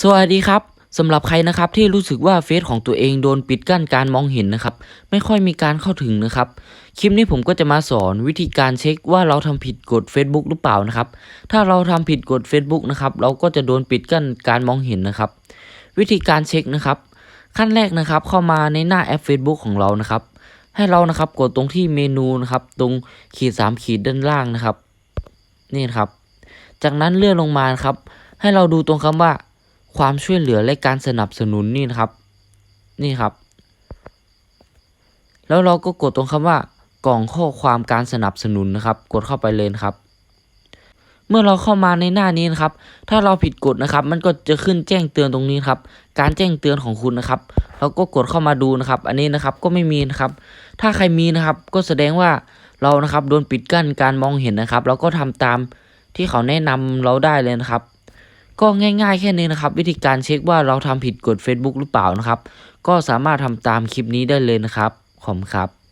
สวัสดีครับสำหรับใครนะครับที่รู้สึกว่าเฟซของตัวเองโดนปิดกั้นการมองเห็นนะครับไม่ค่อยมีการเข้าถึงนะครับ คลิปนี้ผมก็จะมาสอนวิธีการเช็คว่าเราทำผิดกฎ Facebook หรือเปล่านะครับ ถ้าเราทำผิดกฎ Facebook นะครับเราก็จะโดนปิดกั้นการมองเห็นนะครับ วิธีการเช็คนะครับ ขั้นแรกนะครับเข้ามาในหน้าแอป Facebook ของเรานะครับ ให้เรานะครับกดตรงที่เมนูนะครับตรงขีดสามขีดด้านล่างนะครับ นี่นครับ จากนั้นเลื่อนลงมาครับ ให้เราดูตรงคำว่า ความช่วยเหลือและการสนับสนุนนี่นะครับ นี่ครับ แล้วเราก็กดตรงคำว่ากล่องข้อความการสนับสนุนนะครับ กดเข้าไปเลยนะครับ เมื่อเราเข้ามาในหน้านี้นะครับ ถ้าเราผิดกฎนะครับ มันก็จะขึ้นแจ้งเตือนตรงนี้ครับ การแจ้งเตือนของคุณนะครับ เราก็กดเข้ามาดูนะครับ อันนี้นะครับก็ไม่มีนะครับ ถ้าใครมีนะครับ ก็แสดงว่าเรานะครับโดนปิดกั้นการมองเห็นนะครับ เราก็ทำตามที่เขาแนะนำเราได้เลยนะครับ ก็ง่ายๆแค่นี้นะครับ วิธีการเช็คว่าเราทำผิดกฎ Facebook หรือเปล่านะครับ ก็สามารถทำตามคลิปนี้ได้เลยนะครับ ขอบคุณครับ